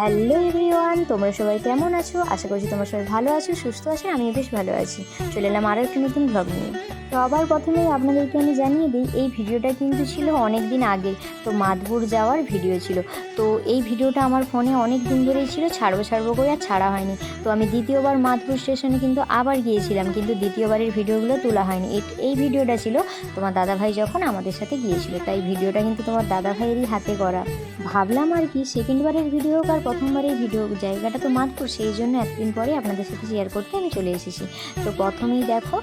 Hello everyone তোমরা সবাই কেমন আছো? আশা করছি তোমরা সবাই ভালো আছো, সুস্থ আছো, আমিও বেশ ভালো আছি। চলে এলাম আরও একটি নতুন ব্লগ নিয়ে। তো আবার প্রথমেই আপনাদেরকে আমি জানিয়ে দিই, এই ভিডিওটা কিন্তু ছিল অনেক দিন আগে তো মাদপুর যাওয়ার ভিডিও ছিল। তো এই ভিডিওটা আমার ফোনে অনেক দিন ধরেই ছিল, ছাড়বো ছাড়বো করে আর ছাড়া হয়নি। তো আমি দ্বিতীয়বার মাদপুর স্টেশনে কিন্তু আবার গিয়েছিলাম, কিন্তু দ্বিতীয়বারের ভিডিওগুলো তোলা হয়নি। এই ভিডিওটা ছিল তোমার দাদাভাই যখন আমাদের সাথে গিয়েছিল, তাই ভিডিওটা কিন্তু তোমার দাদাভাইয়েরই হাতে করা। ভাবলাম আর কি সেকেন্ডবারের ভিডিও হোক আর প্রথমবারের ভিডিও হোক, জায়গাটা তো মাদপুর সেই জন্য এতদিন পরে আপনাদের সাথে শেয়ার করতে আমি চলে এসেছি। তো প্রথমেই দেখো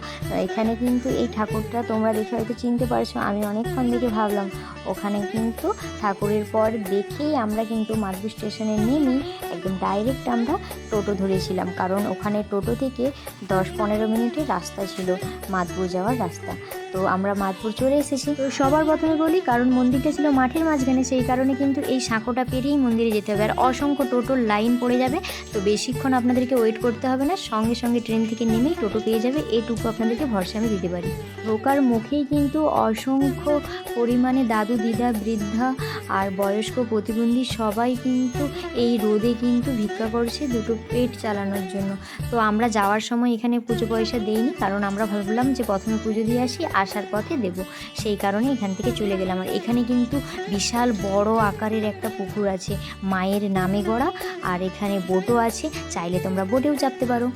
এখানে কিন্তু এই ঠাকুরটা তোমরা দেখে হয়তো চিনতে পারছ আমি অনেকক্ষণ দেখে ভাবলাম ওখানে কিন্তু ঠাকুরের পর দেখেই আমরা কিন্তু মাদপুর স্টেশনে নেমেই একদম ডাইরেক্ট আমরা টোটো ধরেছিলাম কারণ ওখানে টোটো থেকে দশ পনেরো মিনিটের রাস্তা ছিল মাদপুর যাওয়ার রাস্তা। তো আমরা মাদপুর চলে এসেছি। তো সবার প্রথমে বলি কারণ মন্দিরটা ছিল মাঠের মাঝখানে সেই কারণে কিন্তু এই সাঁকোটা পেরিয়েই মন্দিরে যেতে হবে। আর অসংখ্য টোটোর লাইন পড়ে যাবে। তো বেশিক্ষণ আপনাদেরকে ওয়েট করতে হবে না। সঙ্গে সঙ্গে ট্রেন থেকে নেমেই টোটো পেয়ে যাবে। এটুকু আপনাদেরকে ভরসা আমি দিতে পারি। ঢোকার মুখেই কিন্তু অসংখ্য পরিমাণে দাদু, দিদা, বৃদ্ধা আর বয়স্ক প্রতিবন্ধী সবাই কিন্তু এই রোদে কিন্তু ভিক্ষা করছে দুটো পেট চালানোর জন্য। তো আমরা যাওয়ার সময় এখানে পুজো পয়সা দেইনি, কারণ আমরা ভাবলাম যে প্রথমে পুজো দিয়ে আসি, আসার পথে দেব। সেই কারণে এখান থেকে চলে গেলাম। আর এখানে কিন্তু বিশাল বড় আকারের একটা পুকুর আছে। মায়ের নামে গড়া আর এখানে বোটও আছে, চাইলে তোমরা বোটেও চাপতে পারো।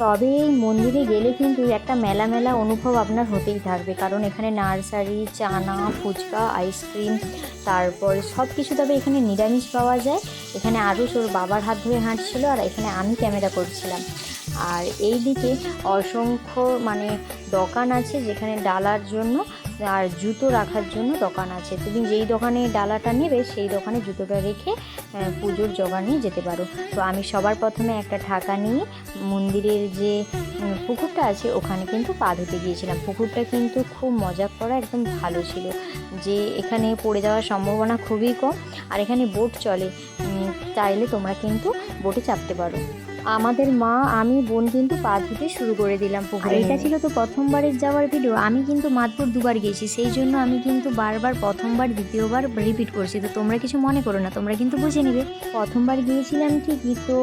তবে এই মন্দিরে গেলে কিন্তু একটা মেলা মেলা অনুভব আপনার হতেই থাকবে, কারণ এখানে নার্সারি, চানা, ফুচকা, আইসক্রিম, তারপরে সব কিছু তবে এখানে নিরামিষ পাওয়া যায়। এখানে আরও ওর বাবার হাত ধরে হাঁটছিল, আর এখানে আমি ক্যামেরা করছিলাম। আর এই দিকে অসংখ্য মানে দোকান আছে যেখানে ডালার জন্য আর জুতো রাখার জন্য দোকান আছে। তুমি যেই দোকানে ডালাটা নেবে, সেই দোকানে জুতোটা রেখে পুজোর জোগাড় নিয়ে যেতে পারো। তো আমি সবার প্রথমে একটা ঢাকা নিয়ে মন্দিরের যে পুকুরটা আছে, ওখানে কিন্তু পা ধুতে গিয়েছিলাম। পুকুরটা কিন্তু খুব মজা করা, একদম ভালো ছিল। যে এখানে পড়ে যাওয়ার সম্ভাবনা খুবই কম, আর এখানে বোট চলে। চাইলে তোমরা কিন্তু বোটে চাপতে পারো। আমাদের মা আমি বোন কিন্তু পা ধুতে শুরু করে দিলাম পুকুরে। এটা ছিল তো প্রথমবারের যাওয়ার ভিডিও। আমি কিন্তু মাদপুর দুবার গেছি সেই জন্য আমি কিন্তু বারবার প্রথমবার দ্বিতীয়বার রিপিট করছি। তো তোমরা কিছু মনে করো না তোমরা কিন্তু বুঝে নিবে। প্রথমবার গিয়েছিলাম ঠিকই তো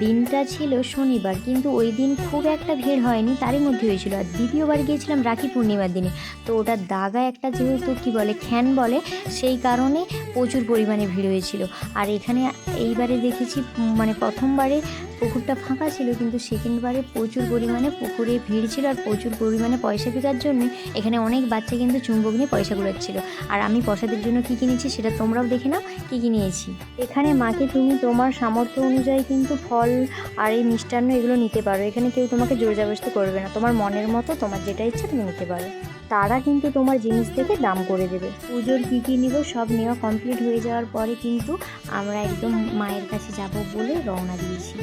দিনটা ছিল শনিবার কিন্তু ওই দিন খুব একটা ভিড় হয়নি তারই মধ্যে হয়েছিল। আর দ্বিতীয়বার গিয়েছিলাম রাখি পূর্ণিমার দিনে। তো ওটা দাগা একটা যেহেতু কী বলে খ্যান বলে সেই কারণে প্রচুর পরিমাণে ভিড় হয়েছিল। আর এখানে এইবারে দেখেছি মানে প্রথমবারে পুকুরটা ফাঁকা ছিল, কিন্তু সেকেন্ডবারে প্রচুর পরিমাণে পুকুরে ভিড় ছিল আর প্রচুর পরিমাণে পয়সা পেকার জন্য এখানে অনেক বাচ্চা কিন্তু চুম্বক নিয়ে পয়সা কুড়াচ্ছিল। আর আমি প্রসাদের জন্য কী কিনেছি সেটা তোমরাও দেখে নাও, কী কী নিয়েছি। এখানে মাকে তুমি তোমার সামর্থ্য অনুযায়ী কিন্তু ফল আর এই মিষ্টান্ন এগুলো নিতে পারো। এখানে কেউ তোমাকে জোর করবে না। তোমার মনের মতো, তোমার যেটা ইচ্ছা তুমি নিতে পারো। তারা কিন্তু তোমার জিনিস থেকে দাম করে দেবে। পুজোর কী কী নিব সব নেওয়া কমপ্লিট হয়ে যাওয়ার পরে কিন্তু আমরা একদম মায়ের কাছে যাব বলে রওনা দিয়েছি।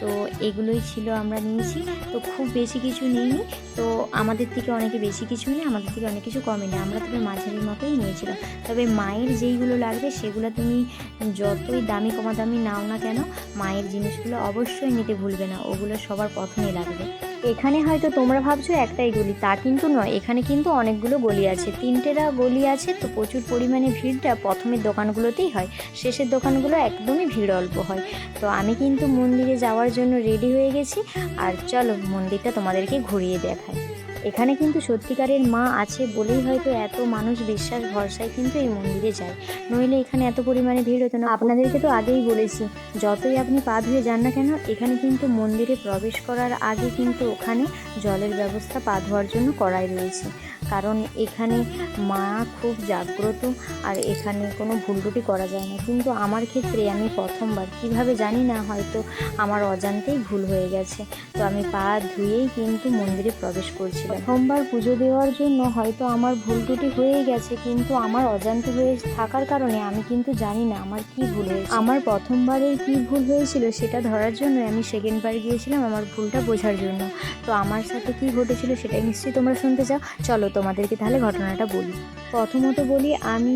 তো এগুলোই ছিল আমরা নিয়েছি। তো খুব বেশি কিছু নিইনি। তো আমাদের থেকে অনেকে বেশি কিছু নেই আমাদের থেকে অনেক কিছু কমে নেই আমরা তবে মাঝারি মতোই নিয়েছিলাম। তবে মায়ের যেইগুলো লাগবে সেগুলো তুমি যতই দামি কমা দামি নাও না কেন, মায়ের জিনিসগুলো অবশ্যই নিতে ভুলবে না। ওগুলো সবার প্রথমেই লাগবে। এখানে হয়তো তোমরা ভাবছ একটাই গলি, তা কিন্তু নয়। এখানে কিন্তু অনেকগুলো গলি আছে। তিনটেরা গলি আছে, তো প্রচুর পরিমাণে ভিড়টা প্রথমের দোকানগুলোতেই হয়। শেষের দোকানগুলো একদমই ভিড় অল্প হয়। তো আমি কিন্তু মন্দিরে যাওয়ার জন্য রেডি হয়ে গেছি। আর চলো মন্দিরটা তোমাদেরকে ঘুরিয়ে দেখাই। এখানে কিন্তু সত্যিকারের মা আছে বলেই হয়তো এত মানুষ বিশ্বাস ভরসায় কিন্তু এই মন্দিরে যায়। নইলে এখানে এত পরিমাণে ভিড় হতো না। আপনাদেরকে তো আগেই বলেছি, যতই আপনি পা ধুয়ে যান না কেন, এখানে কিন্তু মন্দিরে প্রবেশ করার আগে কিন্তু ওখানে জলের ব্যবস্থা পা ধোয়ার জন্য করাই রয়েছে। কারণ এখানে মা খুব জাগ্রত আর এখানে কোনো ভুল ত্রুটি করা যায় না। কিন্তু আমার ক্ষেত্রে আমি প্রথমবার, কীভাবে জানি না, হয়তো আমার অজান্তেই ভুল হয়ে গেছে। তো আমি পা ধুয়েই কিন্তু মন্দিরে প্রবেশ করছিলাম। প্রথমবার পুজো দেওয়ার জন্য হয়তো আমার ভুল ত্রুটি হয়ে গেছে, কিন্তু আমার অজান্তে হয়ে থাকার কারণে আমি কিন্তু জানি না আমার কি ভুল হয়েছে। আমার প্রথমবারের কি ভুল হয়েছিল সেটা ধরার জন্য আমি সেকেন্ডবার গিয়েছিলাম আমার ভুলটা বোঝার জন্য। তো আমার সাথে কি ঘটেছিল সেটাই নিশ্চয়ই তোমরা শুনতে চাও। চলো তোমরা তোমাদেরকে তাহলে ঘটনাটা বলি। প্রথমত বলি, আমি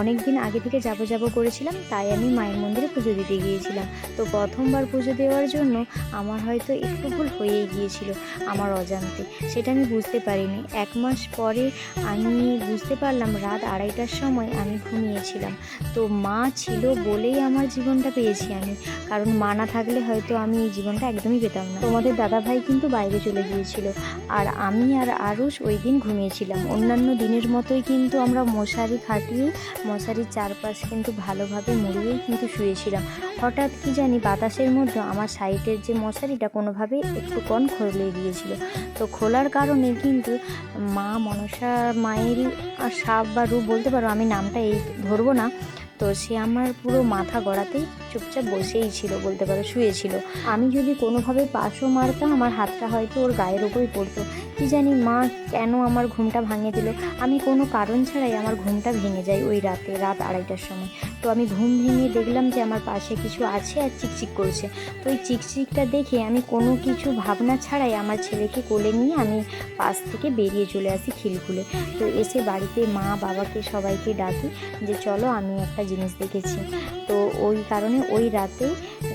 অনেক দিন আগে থেকে যাব যাব করেছিলাম, তাই আমি মায়ের মন্দিরে পুজো দিতে গিয়েছিলাম। তো প্রথমবার পুজো দেওয়ার জন্য আমার হয়তো একটু ভুল হয়েই গিয়েছিল আমার অজান্তে, সেটা আমি বুঝতে পারিনি। এক মাস পরে আমি বুঝতে পারলাম, রাত আড়াইটার সময় আমি ঘুমিয়েছিলাম। তো মা ছিল বলেই আমার জীবনটা পেয়েছি আমি, কারণ মা না থাকলে হয়তো আমি এই জীবনটা একদমই পেতাম না। তোমাদের দাদাভাই কিন্তু বাইরে চলে গিয়েছিল, আর আমি আর আরুষ ওই দিন ঘুমিয়েছিলাম অন্যান্য দিনের মতোই কিন্তু আমরা মশারি খাটিয়ে মশারির চারপাশ কিন্তু ভালোভাবে মুড়িয়েই কিন্তু শুয়েছিলাম। হঠাৎ কি জানি বাতাসের মধ্যে আমার সাইডের যে মশারিটা কোনোভাবে একটু কন খোলে গিয়েছিল তো খোলার কারণে কিন্তু মা মনসা মায়েরই আর সাপ বা রূপ বলতে পারো, আমি নামটা এই ধরবো না। তো সে আমার পুরো মাথা গড়াতেই চুপচাপ বসেই ছিল বলতে পারো শুয়েছিল আমি যদি কোনোভাবে পাশও মারতাম, আমার হাতটা হয়তো ওর গায়ের ওপরই পড়তো। কি জানি মা কেন আমার ঘুমটা ভাঙিয়ে দিল। আমি কোনো কারণ ছাড়াই আমার ঘুমটা ভেঙে যায় ওই রাতে, রাত আড়াইটার সময়। তো আমি ঘুম ভেঙে দেখলাম যে আমার পাশে কিছু আছে আর চিকচিক করছে। তো ওই চিকচিকটা দেখে আমি কোনো কিছু ভাবনা ছাড়াই আমার ছেলেকে কোলে নিয়ে আমি পাশ থেকে বেরিয়ে চলে আসি খিলখুলে তো এসে বাড়িতে মা, বাবাকে সবাইকে ডাকি যে, চলো আমি একটা জিনিস দেখেছি। তো ওই কারণে ওই রাতেই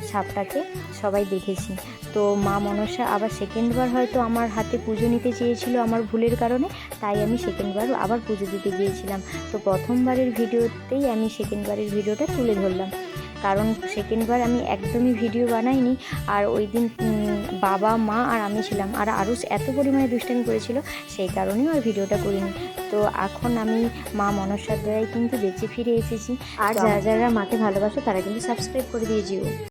সাপটাকে সবাই দেখেছি। তো মা মনসা আবার সেকেন্ডবার হয়তো আমার হাতে পুজো নিতে চেয়েছিল আমার ভুলের কারণে, তাই আমি সেকেন্ডবার আবার পুজো দিতে গিয়েছিলাম। তো প্রথমবারের ভিডিওতেই আমি সেকেন্ডবারের ভিডিওটা তুলে ধরলাম। কারণ সেকেন্ডবার আমি একদমই ভিডিও বানাইনি, আর ওই দিন বাবা মা আর আমি ছিলাম। আর আরও এত পরিমাণে দুষ্টামি করেছিল সেই কারণেই ওই ভিডিওটা করিনি। তো এখন আমি মা মনসার কিন্তু বেঁচে ফিরে এসেছি। আর যারা যারা মাকে ভালোবাসো তারা কিন্তু সাবস্ক্রাইব করে দিয়েছিও